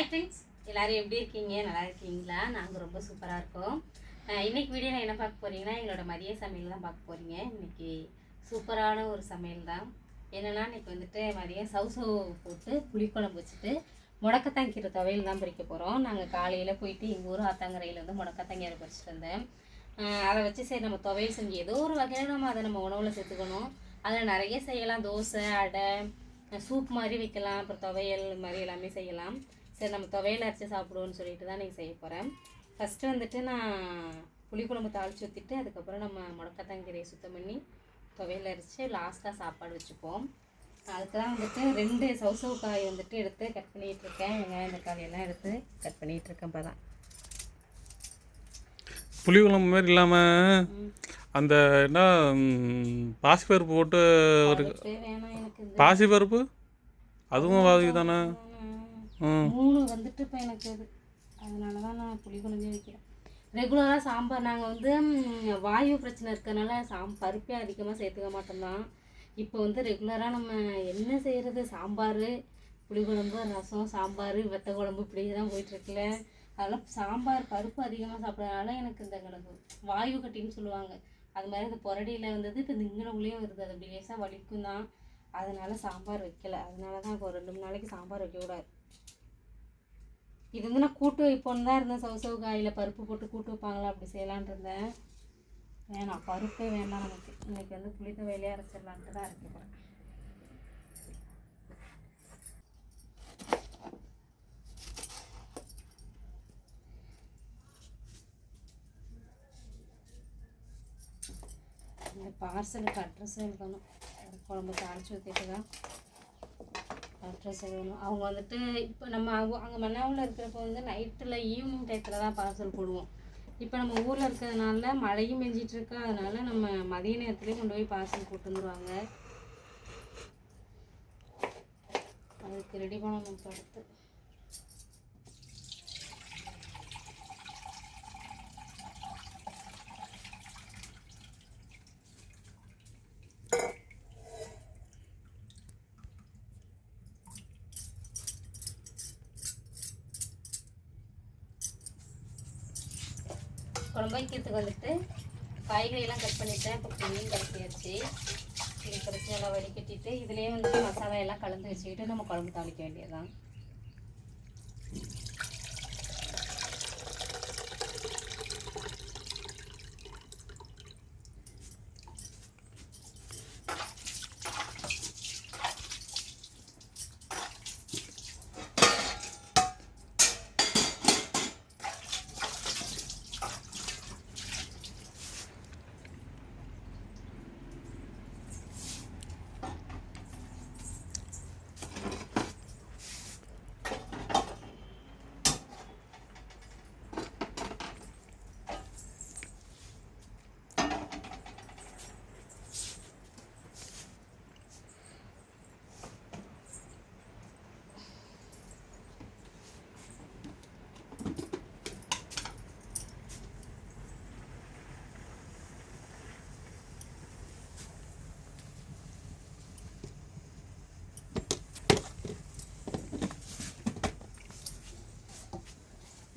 Hi friends எல்லாரும் எப்படி இருக்கீங்க? நல்லா இருக்கீங்களா? நாங்கள் ரொம்ப சூப்பராக இருக்கோம். இன்றைக்கி இன்னைக்கு வீடியோவில் என்ன பார்க்க போகிறீங்கன்னா எங்களோட மதிய சமையல் தான் பார்க்க போறீங்க. இன்னைக்கு சூப்பரான ஒரு சமையல் தான். என்னென்னா இன்னைக்கு வந்துட்டு மதியம் சவுசோ போட்டு புளிக்குழம்பு வச்சுட்டு முடக்கத்தாங்கிற துவையல் தான் பறிக்க போகிறோம் நாங்கள் காலையில் போயிட்டு எங்கள் ஊர் ஆத்தாங்கரையில் வந்து முடக்கத்தாங்கீரை பறிச்சிட்டு வந்தேன். அதை வச்சு சரி நம்ம துவையல் செஞ்சு ஏதோ ஒரு வகையில் நம்ம அதை நம்ம உணவில் சேர்த்துக்கணும். அதில் நிறைய செய்யலாம். தோசை அடை சூப் மாதிரி வைக்கலாம். அப்புறம் துவையல் இது மாதிரி எல்லாமே செய்யலாம். சரி நம்ம துவையல் அரைச்சி சாப்பிடுவோம்னு சொல்லிட்டு தான் நீங்கள் செய்ய போகிறேன் ஃபஸ்ட்டு வந்துட்டு நான் புளிக்குழம்பு தாளிச்சு ஊற்றிட்டு அதுக்கப்புறம் நம்ம முடக்கத்தாங்கீரையை சுத்தம் பண்ணி துவையல் அரைச்சி லாஸ்ட்டாக சாப்பாடு வச்சுப்போம். அதுக்கு தான் வந்துட்டு ரெண்டு சவுசவு காய் வந்துட்டு எடுத்து கட் பண்ணிகிட்டு இருக்கேன். வெங்காயம் தக்காளி எல்லாம் எடுத்து கட் பண்ணிகிட்டு இருக்கேன் இப்போ தான் புளிக்குழம்பு மாதிரி இல்லாமல் அந்த என்ன பாசிப்பருப்பு போட்டு ஒரு பாசிப்பருப்பு அதுவும் வாதி தானே மூணு வந்துட்டு இப்போ எனக்கு இது. அதனால தான் நான் புளி குழம்பே வைக்கிறேன். ரெகுலராக சாம்பார். நாங்கள் வந்து வாயு பிரச்சனை இருக்கிறனால சாம் பருப்பே அதிகமாக சேர்த்துக்க மாட்டோம்தான் இப்போ வந்து ரெகுலராக நம்ம என்ன செய்கிறது சாம்பார் புளிக்குழம்பு ரசம் சாம்பார் வெத்த குழம்பு இப்படி தான் போயிட்டுருக்குல்ல. அதெல்லாம் சாம்பார் பருப்பு அதிகமாக சாப்பிட்றதுனால எனக்கு இந்த கணக்கு வாயு கட்டின்னு சொல்லுவாங்க. அது மாதிரி இந்த புரடியில் வந்தது இப்போ இந்த வருது. அது அப்படி லேசாக வலிக்கும் தான். அதனால சாம்பார் வைக்கல. அதனால தான் இப்போ ஒரு ரெண்டு மூணு நாளைக்கு சாம்பார் வைக்கக்கூடாது. இது வந்து நான் கூட்டு வைப்போன்னு தான் இருந்தேன். சவு சவு காயில் பருப்பு போட்டு கூட்டு வைப்பாங்களா? அப்படி செய்யலான்ட்டு இருந்தேன். வேணாம். பருப்பே வேண்டாம் நமக்கு. இன்னைக்கு வந்து புளித்த வேலையாக அரைச்சிடலான்ட்டு தான் அரைக்க இந்த பார்சலுக்கு அட்ரஸ் எழுதணும். குழம்பு தாளிச்சு ஊற்றிட்டு தான். அட்ரஸ் எழுதணும் அவங்க வந்துட்டு இப்போ நம்ம அங்கே மன்னாவில் இருக்கிறப்ப வந்து நைட்டில் ஈவினிங் டைத்தில் தான் பார்சல் போடுவோம். இப்போ நம்ம ஊரில் இருக்கிறதுனால மழையும் பெஞ்சிட்டு இருக்கா. அதனால நம்ம மதிய நேரத்துலேயே கொண்டு போய் பார்சல் போட்டு வந்துடுவாங்க அதுக்கு ரெடி பண்ணணும் இப்போ அடுத்து. குழம்பு வந்துட்டு காய்கறியெல்லாம் கட் பண்ணிட்டேன். இப்போ மீன் கலக்கியாச்சு. இது கரைச்சி நல்லா வடிகட்டிட்டு இதுலேயே வந்துட்டு மசாலா எல்லாம் கலந்து வச்சுக்கிட்டு நம்ம குழம்பு தாளிக்க வேண்டியதுதான்.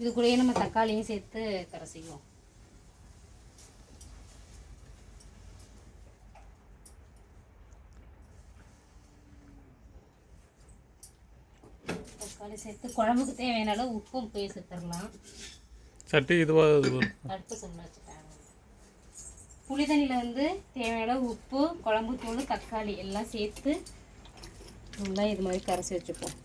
இது கூடயே நம்ம தக்காளியும் சேர்த்து கரைசிக்குவோம் தக்காளி சேர்த்து குழம்புக்கு தேவையான அளவு உப்பும் போய் சேர்த்துடலாம். சட்டி இதுவாக. அடுப்பு வச்சுட்டாங்க புளி தண்ணியில் வந்து தேவையான அளவு உப்பு குழம்பு தூள் தக்காளி எல்லாம் சேர்த்து நல்லா இது மாதிரி கரைச்சி வச்சுப்போம்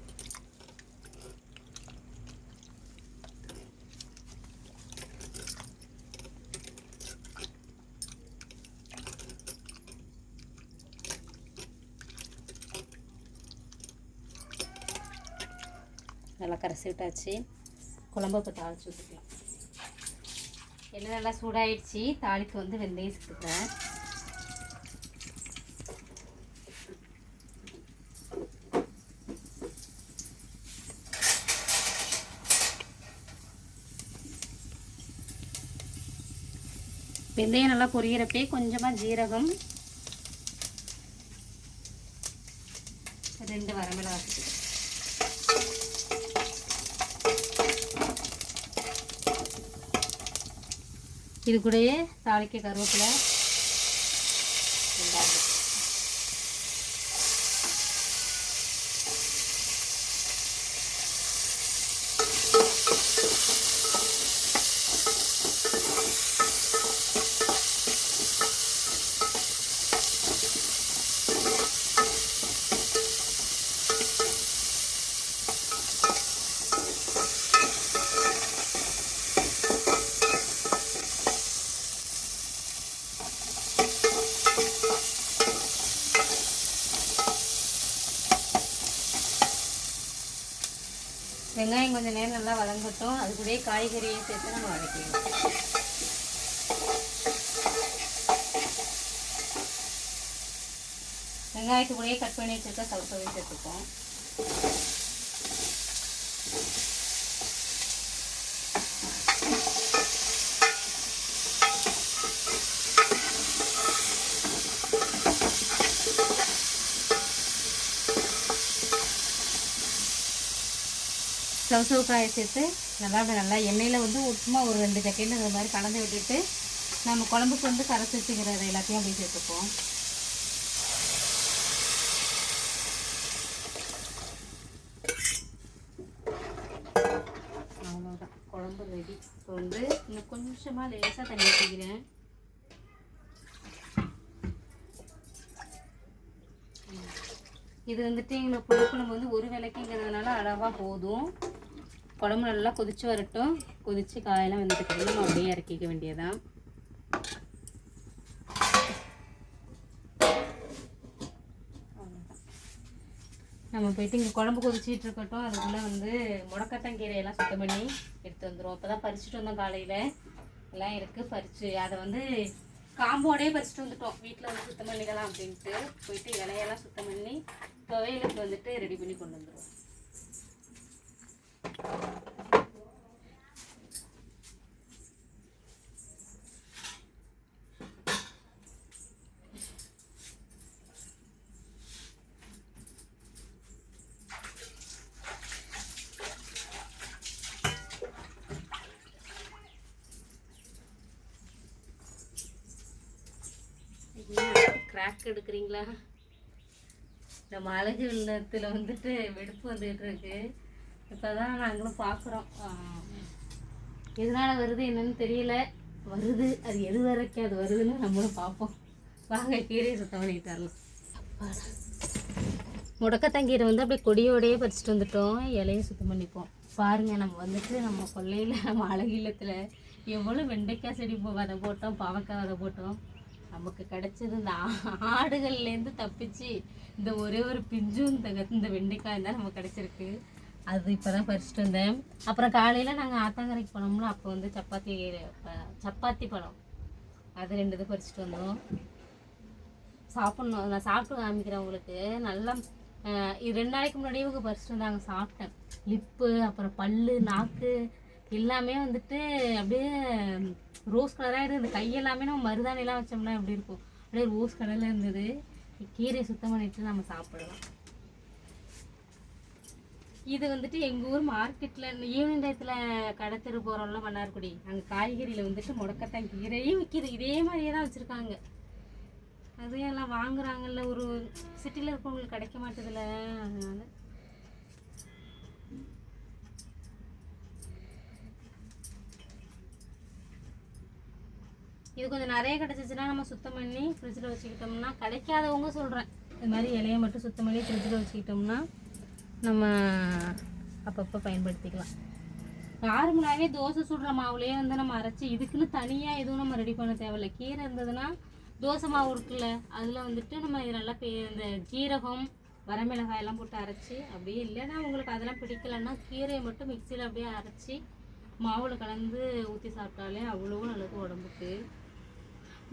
நல்லா கரைச்சி விட்டாச்சு குழம்பு இப்போ தாளிச்சு ஊற்றிக்கலாம் எண்ணெய் நல்லா சூடாயிடுச்சு. தாளிக்கு வந்து வெந்தயம் சேர்த்துக்கிறேன். வெந்தயம் நல்லா பொரியிறப்பே கொஞ்சமாக ஜீரகம் ரெண்டு வரமிளகாய் இது கூடயே தாளிக்க கருவேப்பிலை. வெங்காயம் கொஞ்சம் நேரம் நல்லா வதங்கட்டும். அது கூடயே காய்கறியை சேர்த்து நம்ம வதக்கிடுவோம் வெங்காயத்து கூடயே கட் பண்ணி வச்சுருக்க சவுசவையும் சேர்த்துப்போம். சவுசவு சேர்த்து நல்லா அப்படி நல்லா. எண்ணெயில் வந்து சும்மா ஒரு ரெண்டு செகண்ட் இந்த மாதிரி கலந்து விட்டுட்டு நம்ம குழம்புக்கு வந்து கரைச்சி வச்சுக்கிறது எல்லாத்தையும் அப்படியே சேர்த்துப்போம். அவ்வளோதான் குழம்பு ரெடி இப்போ வந்து இன்னும் கொஞ்சமாக லேசாக தண்ணி ஊற்றிக்கிறேன் இது வந்துட்டு எங்களை புளிப்பு நம்ம வந்து ஒரு விளக்குங்கிறதுனால அளவாக போதும். குழம்பு நல்லா கொதித்து வரட்டும். கொதித்து காயெல்லாம் வந்துட்டு நம்ம அப்படியே இறக்கிக்க வேண்டியதான் நம்ம போயிட்டு இங்கே குழம்பு கொதிச்சிட்டு இருக்கட்டும். அதுக்குள்ளே வந்து முடக்கத்தங்கீரையெல்லாம் சுத்தம் பண்ணி எடுத்து வந்துடும் இப்போ தான் பறிச்சுட்டு வந்தோம் காலையில். எல்லாம் இருக்குது பறித்து அதை வந்து காம்போடே பறிச்சுட்டு வந்துட்டோம். வீட்டில் வந்து சுத்தம் பண்ணிக்கலாம் அப்படின்ட்டு. போயிட்டு இலையெல்லாம் சுத்தம் பண்ணி துவையலுக்கு வந்துட்டு ரெடி பண்ணி கொண்டு வந்துடுவோம் கிராக் எடுக்கிறீங்களா? நம்ம அழகு இல்லத்தில் வந்துட்டு வெடிப்பு வந்துட்டு இருக்கு. இப்போ தான் நாங்களும் பார்க்குறோம் எதனால் வருது என்னன்னு தெரியல. வருது. அது எது வரைக்கும் அது வருதுன்னு நம்மளும் பார்ப்போம். வாங்க கீரை சுத்தம் பண்ணிட்டு வரலாம் முடக்கத்தங்கீரை வந்து அப்படியே கொடியோடையே பறிச்சுட்டு வந்துட்டோம். இலையும் சுத்தம் பண்ணிப்போம். பாருங்க நம்ம வந்துட்டு நம்ம கொல்லையில் நம்ம அழகு எவ்வளோ வெண்டைக்காய் செடி போ- போட்டோம் பாவக்காய் விதை போட்டோம். நமக்கு கிடைச்சது இந்த ஆ- ஆடுகள்லேருந்து தப்பிச்சு இந்த ஒரே ஒரு பிஞ்சும் இந்த இந்த வெண்டைக்காய் தான் நமக்கு கிடைச்சிருக்கு. அது இப்போ தான் பறிச்சுட்டு வந்தேன். அப்புறம் காலையில் நாங்கள் ஆத்தாங்கரைக்கு போனோம்னா அப்போ வந்து சப்பாத்தி சப்பாத்தி பழம். அது ரெண்டு இது பறிச்சுட்டு வந்தோம். சாப்பிட்ணும். நான் சாப்பிட்டு காமிக்கிறேன் உங்களுக்கு. நல்லா இது ரெண்டு நாளைக்கு முன்னாடி இவங்க பறிச்சுட்டு வந்தாங்க சாப்பிட்டேன். லிப்பு அப்புறம் பல்லு நாக்கு எல்லாமே வந்துட்டு அப்படியே ரோஸ் கலராக இருந்தது. கையெல்லாமே நம்ம மருதாணிலாம் வச்சோம்னா எப்படி இருக்கும்? அப்படியே ரோஸ் கலரில் இருந்தது. கீரையை சுத்தம் பண்ணிட்டு நம்ம சாப்பிடலாம். இது வந்துட்டு எங்கள் ஊர் மார்க்கெட்டில் ஈவினிங் டயத்தில் கடைத்தெரு போகிறோம்ல மன்னார்குடி அங்கே காய்கறியில் வந்துட்டு முடக்கத்தான் கீரையும் விற்கிது இதே மாதிரியே தான் வச்சுருக்காங்க. அதுவும் எல்லாம் வாங்குறாங்கல்ல ஒரு சிட்டியில் இருக்கவங்களுக்கு கிடைக்க மாட்டேதுல அதனால. இது கொஞ்சம் நிறைய கிடச்சிச்சின்னா நம்ம சுத்தம் பண்ணி ஃப்ரிட்ஜில் வச்சுக்கிட்டோம்னா கிடைக்காதவங்க சொல்கிறேன் இது மாதிரி இலையை மட்டும் சுத்தம் பண்ணி ஃப்ரிட்ஜில் வச்சுக்கிட்டோம்னா நம்ம அப்பப்போ பயன்படுத்திக்கலாம். நார்மலாகவே தோசை சுடுற மாவுலேயே வந்து நம்ம அரைச்சி இதுக்குன்னு தனியாக எதுவும் நம்ம ரெடி பண்ண தேவையில்ல. கீரை இருந்ததுன்னா தோசை மாவு இருக்குல்ல அதில் வந்துட்டு நம்ம நல்லா பே இந்த ஜீரகம் வரமிளகாய் எல்லாம் போட்டு அரைச்சி அப்படியே இல்லைன்னா உங்களுக்கு அதெல்லாம் பிடிக்கலன்னா கீரையை மட்டும் மிக்சியில் அப்படியே அரைச்சி மாவில் கலந்து ஊற்றி சாப்பிட்டாலே அவ்வளோ நல்லது உடம்புக்கு.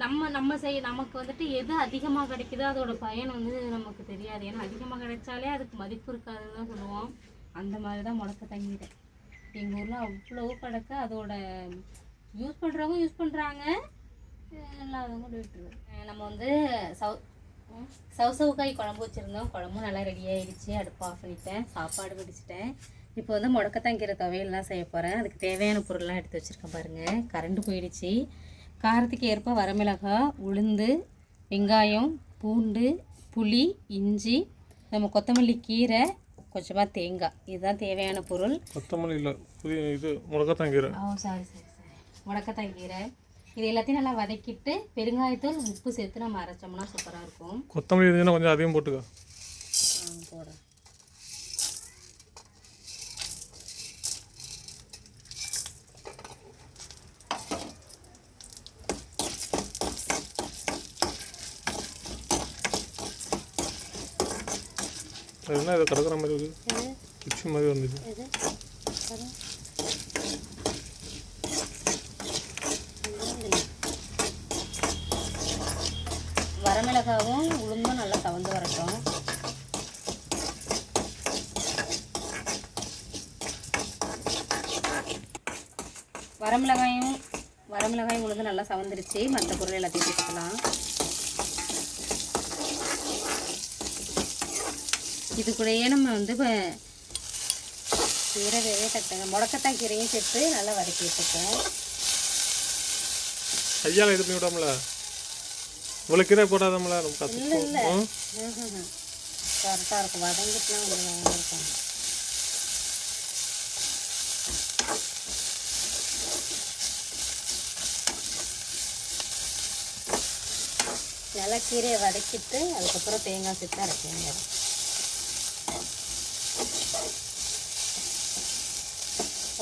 நம்ம நம்ம செய்ய நமக்கு வந்துட்டு எது அதிகமாக கிடைக்குதோ அதோட பயன் வந்து நமக்கு தெரியாது. ஏன்னா அதிகமாக கிடைச்சாலே அதுக்கு மதிப்பு இருக்காதுன்னு தான் சொல்லுவோம். அந்த மாதிரி தான் முடக்க தங்கிட்டேன். எங்கள் ஊரில் அவ்வளோ கிடக்க. அதோட யூஸ் பண்ணுறவங்க யூஸ் பண்ணுறாங்க இல்லாதவங்க விட்டுருவோம் நம்ம வந்து சவு சவுசவுக்காய் குழம்பு வச்சுருந்தோம். குழம்பும் நல்லா ரெடி ஆயிடுச்சு. அடுப்பு ஆஃப் பண்ணிட்டேன். சாப்பாடு பிடிச்சிட்டேன் இப்போ வந்து முடக்கத்தாங்கிற துவையெல்லாம் செய்ய போகிறேன் அதுக்கு தேவையான பொருள்லாம் எடுத்து வச்சுருக்கேன் பாருங்கள் கரண்ட் போயிடுச்சு. காரத்துக்கு ஏற்ப வரமிளகாய் உளுந்து வெங்காயம் பூண்டு புளி இஞ்சி நம்ம கொத்தமல்லி கீரை கொஞ்சமாக தேங்காய். இதுதான் தேவையான பொருள். கொத்தமல்லி இல்லை புதிய இது முடக்கத்தான் கீரை. ஓ சாரி சரி சரி முடக்கத்தான் கீரை. இது எல்லாத்தையும் நல்லா வதக்கிட்டு பெருங்காயத்தூள் உப்பு சேர்த்து நம்ம அரைச்சோம்னா சூப்பராக இருக்கும். கொத்தமல்லி இருந்துச்சுன்னா கொஞ்சம் அதிகம் போட்டுக்க. போடுறேன். அது என்ன இது கிடக்குற மாதிரி இருக்குது குச்சி மாதிரி வந்துச்சு. வரமிளகாவும் உளுந்தும் நல்லா கவந்து வரட்டும். வரமிளகாயும் வரமிளகாயும் உளுந்து நல்லா சவந்துருச்சு. மற்ற பொருள் எல்லாத்தையும் சேர்த்துக்கலாம். இது கூடயே நம்ம வந்து இப்போ கீரை வேவே தட்டுங்க முடக்கத்தான் கீரையும் சேர்த்து நல்லா வதக்கி வச்சுப்போம் ஐயால இது பண்ணி விடாமல? இவ்வளோ கீரை போடாதம்ல இல்லை இல்லை. கரெக்டாக இருக்கும். வதங்கிட்டுலாம் உங்களுக்கு இருக்கும் நல்லா கீரையை வதக்கிட்டு அதுக்கப்புறம் தேங்காய் சேர்த்து அரைக்க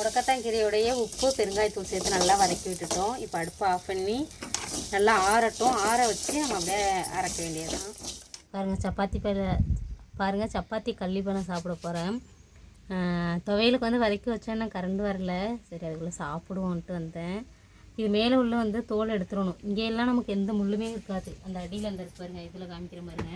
வேண்டியது உப்பு பெருங்காயத்தூள் சேர்த்து நல்லா வதக்கி விட்டுட்டோம். இப்போ அடுப்பை ஆஃப் பண்ணி நல்லா ஆறட்டும். ஆற வச்சு நம்ம அப்படியே அரைக்க வேண்டியதுதான். பாருங்கள் சப்பாத்தி பல பாருங்கள் சப்பாத்தி கள்ளிப்பழம் சாப்பிட போகிறேன் துவையலுக்கு வந்து வதக்கி வச்சேன்னா கரண்ட் வரல. சரி அதுக்குள்ளே சாப்பிடுவோன்ட்டு வந்தேன். இது மேலே உள்ள வந்து தோல் எடுத்துடணும். இங்கே எல்லாம் நமக்கு எந்த முள்ளுமே இருக்காது. அந்த அடியில் அந்த இருக்கு பாருங்க இதில் காமிக்கிற பாருங்க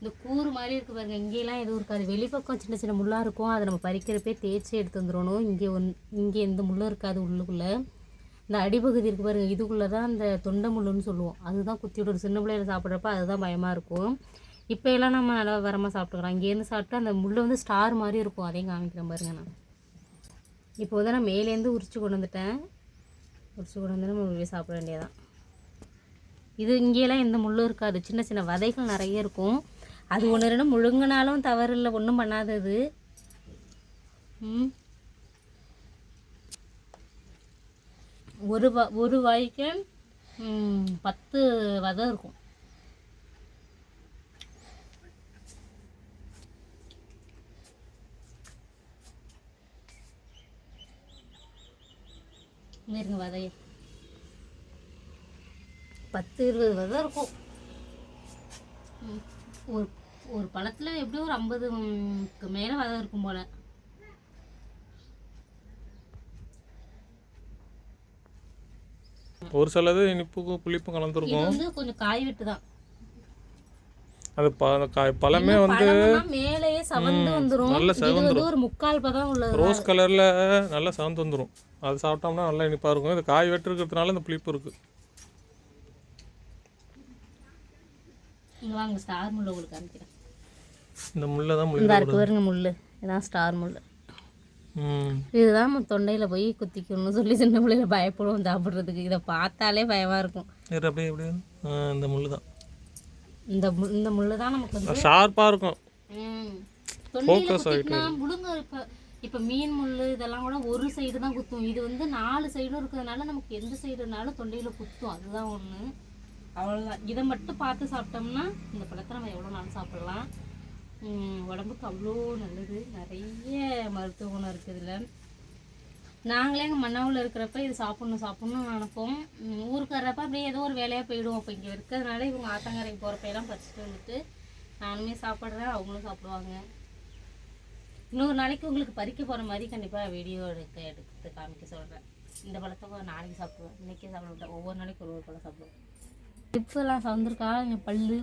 இந்த கூறு மாதிரி இருக்குது பாருங்க. இங்கேலாம் எதுவும் இருக்காது வெளிப்பக்கம் சின்ன சின்ன முள்ளாக இருக்கும். அதை நம்ம பறிக்கிறப்பே தேய்ச்சி எடுத்து வந்துடணும். இங்கே ஒன் இங்கே எந்த முள்ளும் இருக்காது உள்ளுக்குள்ளே. இந்த அடிப்பகுதி இருக்குது பாருங்க. இதுக்குள்ளே தான் அந்த தொண்டை முள்ளுன்னு சொல்லுவோம். அதுதான் குத்தி விடும் சின்ன பிள்ளையில சாப்பிட்றப்ப அதுதான் பயமாக இருக்கும். இப்போ எல்லாம் நம்ம நல்லா வரமாக சாப்பிட்டுக்கிறோம் இங்கேருந்து சாப்பிட்டு அந்த முள்ளு வந்து ஸ்டார் மாதிரி இருக்கும். அதையும் காமிக்கிறேன் பாருங்க நான். இப்போ வந்து நான் மேலேருந்து உரிச்சு கொண்டு வந்துட்டேன். உரிச்சு கொண்டு வந்து நம்ம அப்படியே சாப்பிட வேண்டியதான் இது இங்கேயெல்லாம் எந்த முள்ளும் இருக்காது. சின்ன சின்ன விதைகள் நிறைய இருக்கும். அது ஒன்று ரெண்டு முழுங்கினாலும் தவறு இல்லை ஒன்றும் பண்ணாதது ம். ஒரு வா ஒரு வாய்க்கு பத்து வதை இருக்கும். இருங்க வதைய பத்து இருபது வதை இருக்கும். ஒரு ஒரு பழத்தில் எப்படியும் ஒரு ஐம்பதுக்கு மேலே வதை இருக்கும் போல். ஒரு சிலது இனிப்புக்கும் புளிப்பும் இது கலந்துருக்கும் வந்து கொஞ்சம் காய் விட்டு தான். அது பழமே வந்து மேலேயே சவந்து வந்துரும். நல்ல இது வந்து ஒரு முக்கால் பதம் உள்ளது ரோஸ் கலரில் நல்லா சவந்து வந்துடும் அது சாப்பிட்டோம்னா நல்லா இனிப்பாக இருக்கும். இது காய் வெட்டு இருக்கிறதுனால இந்த புளிப்பு இருக்குது இங்க வாங்க ஸ்டார் முள்ள உங்களுக்கு காமிக்கிறேன் இந்த முள்ளை தான் இந்த முள்ளி இருக்கு பாருங்க முள்ளு. இதான் ஸ்டார் முள்ளு. ம். இதுதான் நம்ம தொண்டையில் போய் குத்திக்கணும்னு சொல்லி சின்ன பிள்ளைல பயப்படுவோம் சாப்பிட்றதுக்கு. இதை பார்த்தாலே பயமாக இருக்கும். அப்படியே அப்படியே இந்த முள்ளு தான். இந்த இந்த முள்ளு தான் நமக்கு வந்து ஷார்ப்பாக இருக்கும். குத்திட்டுனா முழுங்க இப்போ இப்போ மீன் முள்ளு இதெல்லாம் கூட ஒரு சைடு தான் குத்தும். இது வந்து நாலு சைடும் இருக்கிறதுனால நமக்கு எந்த சைடுனாலும் தொண்டையில் குத்தும். அதுதான் ஒன்று அவ்வளோதான் இதை மட்டும் பார்த்து சாப்பிட்டோம்னா இந்த பழத்தை நம்ம எவ்வளோ நாள் சாப்பிடலாம். உடம்புக்கு அவ்வளோ நல்லது. நிறைய மருத்துவ குணம் இருக்குது இதில். நாங்களே எங்கள் மன்னாவில் இருக்கிறப்ப இது சாப்பிட்ணும் சாப்பிட்ணும்னு நினைப்போம். ஊருக்கு வர்றப்ப அப்படியே ஏதோ ஒரு வேலையாக போயிடுவோம். அப்போ இங்கே இருக்கிறதுனால இவங்க ஆத்தங்கரைக்கு போகிறப்ப எல்லாம் பறிச்சுட்டு வந்துட்டு நானுமே சாப்பிட்றேன் அவங்களும் சாப்பிடுவாங்க. இன்னொரு நாளைக்கு உங்களுக்கு பறிக்க போகிற மாதிரி கண்டிப்பாக வீடியோ எடுக்க எடுத்து காமிக்க சொல்கிறேன் இந்த பழத்தை நாளைக்கு சாப்பிடுவேன். இன்றைக்கே சாப்பிட மாட்டேன். ஒவ்வொரு நாளைக்கு ஒரு ஒரு பழம் சாப்பிடுவேன். டிப்ஸெல்லாம் சவந்திருக்கா என் பல்லு.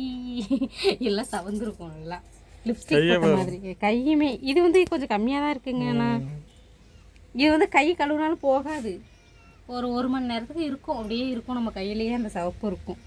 எல்லாம் சவந்திருக்கும் நல்லா. லிப்ஸ்டிக் போட்ட மாதிரி. கையுமே இது வந்து கொஞ்சம் கம்மியாக தான் இருக்குங்க நான் இது வந்து கை கழுவுனாலும் போகாது. ஒரு ஒரு மணி நேரத்துக்கு இருக்கும். அப்படியே இருக்கும் நம்ம கையிலேயே அந்த சிவப்பு இருக்கும்.